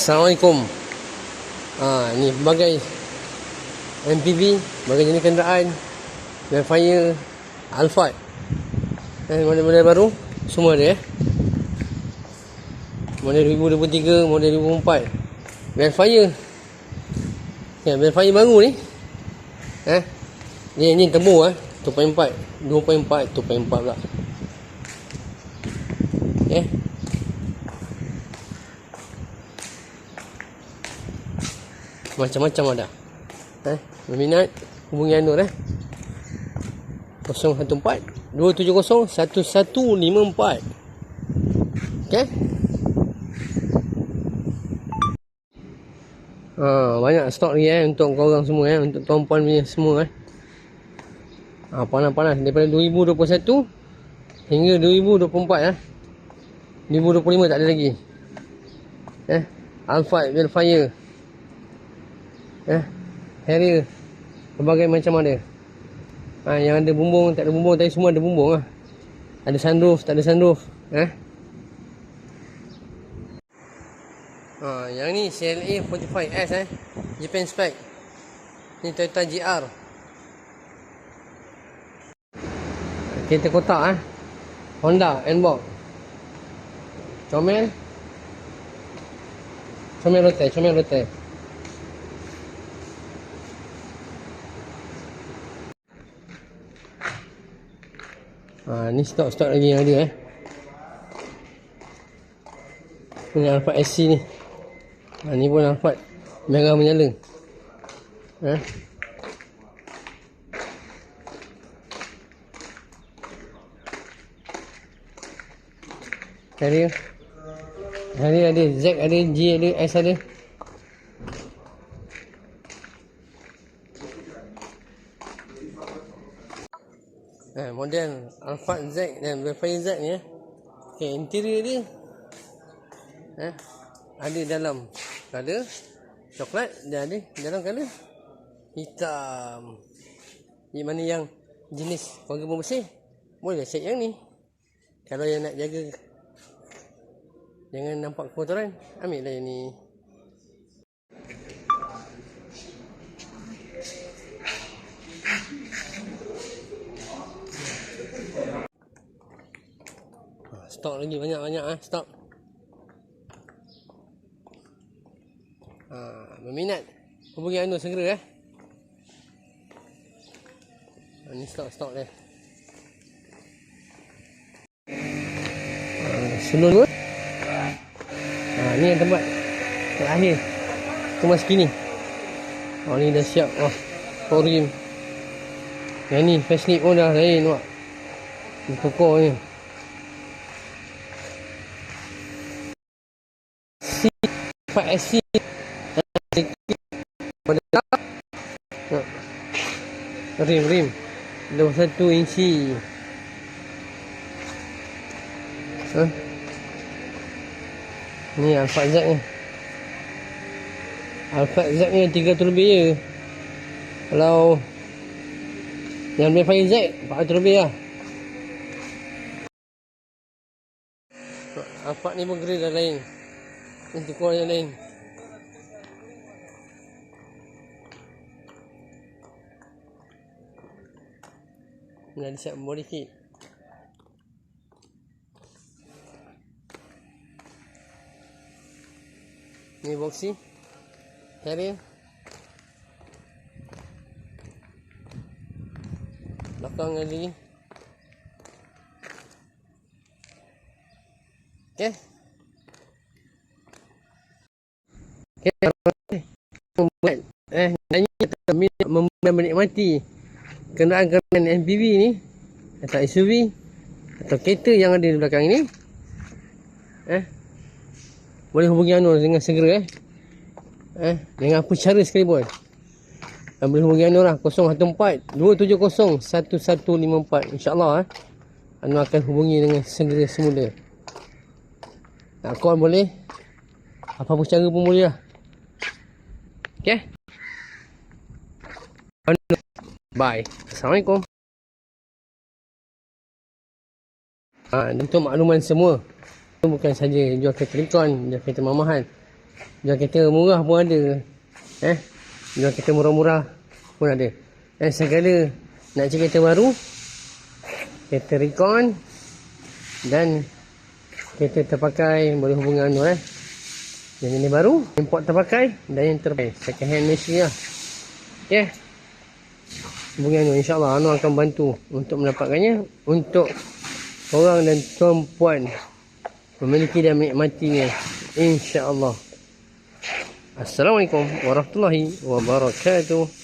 Assalamualaikum. Ha, ni berbagai MPV, berbagai jenis kenderaan. Velfire, Alphard. Eh, model-model baru. Semua ada eh. Model 2023, model 2004. Velfire. Ya, Velfire baru ni. Eh. Ni ni turbo eh. 2.4, 2.4, 2.4 pula. Eh. Macam-macam ada. Eh, berminat hubungi Anur eh. 014 270 1154. Okey. Ha, banyak stok ni eh untuk korang semua eh untuk tuan-puan punya semua eh. Ha, panas-panas daripada 2021 hingga 2024 eh. 2025 tak ada lagi. Eh, Alphard Velfire. Eh, Harrier. Berbagai macam ada. Ha, yang ada bumbung, tak ada bumbung, tapi semua ada bumbung lah. Ada sunroof, tak ada sunroof. Eh. Ha, yang ni CLA 45S eh. Japan spec. Ni Toyota GR. Kereta kotak eh. Honda N-Box. Comel. Comel rotai, comel rotai. Ha, ni stok-stok lagi yang ada eh. Ni Alphard SC ni. Ha, ni pun Alphard merah menyala. Eh. Harrier. Harrier ada Z ada G ada S ada. Eh, model Alphard Z dan Velfire Z ni eh. Okay, interior dia eh, ada dalam color coklat dan ada dalam color hitam. Di mana yang jenis keluarga pembersih boleh set yang ni. Kalau yang nak jaga jangan nampak kotoran, ambil lah yang ni. Stok lagi banyak-banyak ah, stok. Ha, berminat hubungi Anu segera eh. Ha, ni stok-stok dia. Ha, Sulun pun. Ha, ni yang tempat terakhir. Kemas kini. Oh ni dah siap. Oh, power rim. Yang ni facelift pun dah lain. Ni toko ni. C4SC pada rim rim. 21 inci. Ha? ni Alphard Z ni. Alphard Z ni 300 lebih je. Kalau yang lebih Fire Z 400 lebih lah. Alphard ni pun grade dah lain ni tukar yang lain Dah siap body kit. Ni boxy. Harrier. Belakang ada ni. Okay. Okay. Membuat eh nanya menikmati kenderaan-kenderaan MPV ni atau SUV atau kereta yang ada di belakang ini eh. Boleh hubungi Anur dengan segera eh. Eh dengan apa cara sekalipun eh, boleh hubungi Anur lah 014 270 1154 insyaAllah eh. Anur akan hubungi dengan segera semula. Nak call boleh apa-apa cara pun boleh lah Okay Bye. Assalamualaikum. Ha, untuk makluman semua. Itu bukan saja jual kereta Lincoln, jual kereta mamahan. Jual kereta murah pun ada. Eh, jual kereta murah-murah pun ada. Eh, segala nak cari kereta baru, kereta recon dan kereta terpakai boleh hubungan tu eh. Yang ini baru, import terpakai dan yang terpakai. Second hand Malaysia lah. Okay. Hubungan tu insyaAllah Anu akan bantu untuk mendapatkannya. Untuk orang dan tuan puan memiliki dan menikmatinya. InsyaAllah. Assalamualaikum warahmatullahi wabarakatuh.